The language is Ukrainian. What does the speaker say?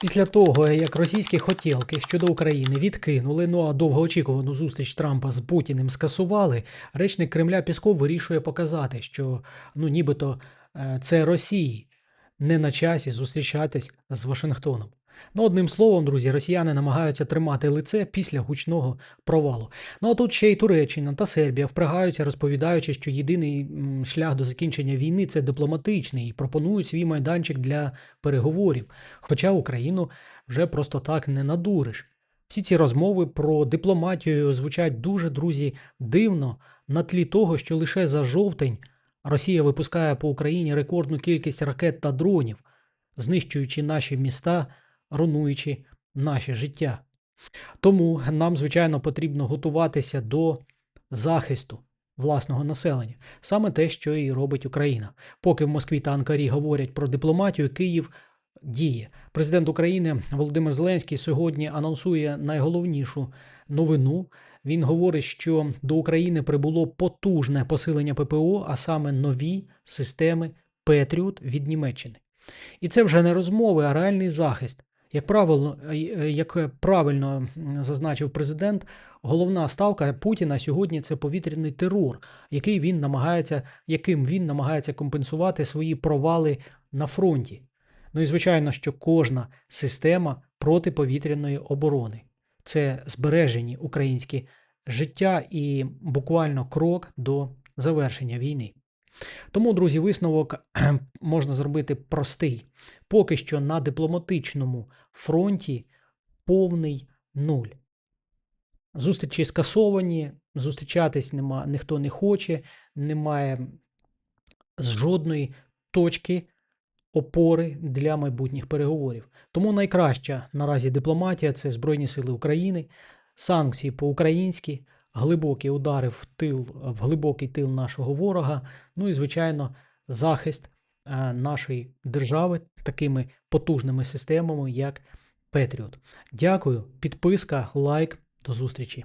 Після того, як російські хотілки щодо України відкинули, ну а довгоочікувану зустріч Трампа з Путіним скасували, речник Кремля Пісков вирішує показати, що ну нібито е, це Росії не на часі зустрічатись з Вашингтоном. Ну, одним словом, друзі, росіяни намагаються тримати лице після гучного провалу. Ну а тут ще й Туреччина та Сербія впрягаються, розповідаючи, що єдиний шлях до закінчення війни це дипломатичний, і пропонують свій майданчик для переговорів. Хоча Україну вже просто так не надуриш. Всі ці розмови про дипломатію звучать дуже, друзі, дивно на тлі того, що лише за жовтень Росія випускає по Україні рекордну кількість ракет та дронів, знищуючи наші міста, руйнуючи наше життя. Тому нам, звичайно, потрібно готуватися до захисту власного населення. Саме те, що і робить Україна. Поки в Москві та Анкарі говорять про дипломатію, Київ діє. Президент України Володимир Зеленський сьогодні анонсує найголовнішу новину. Він говорить, що до України прибуло потужне посилення ППО, а саме нові системи Петріот від Німеччини. І це вже не розмови, а реальний захист. Як правило, е, як правильно зазначив президент, головна ставка Путіна сьогодні це повітряний терор, який він намагається, яким він намагається компенсувати свої провали на фронті. Ну і звичайно, що кожна система протиповітряної оборони це збережені українські життя і буквально крок до завершення війни. Тому, друзі, висновок можна зробити простий. Поки що на дипломатичному фронті повний нуль. Зустрічі скасовані, зустрічатись нема, ніхто не хоче, немає з жодної точки опори для майбутніх переговорів. Тому найкраща наразі дипломатія це Збройні Сили України, санкції по-українськи, глибокі удари в тил, в глибокий тил нашого ворога. Ну і, звичайно, захист е, нашої держави такими потужними системами, як Петріот. Дякую, підписка, лайк, до зустрічі.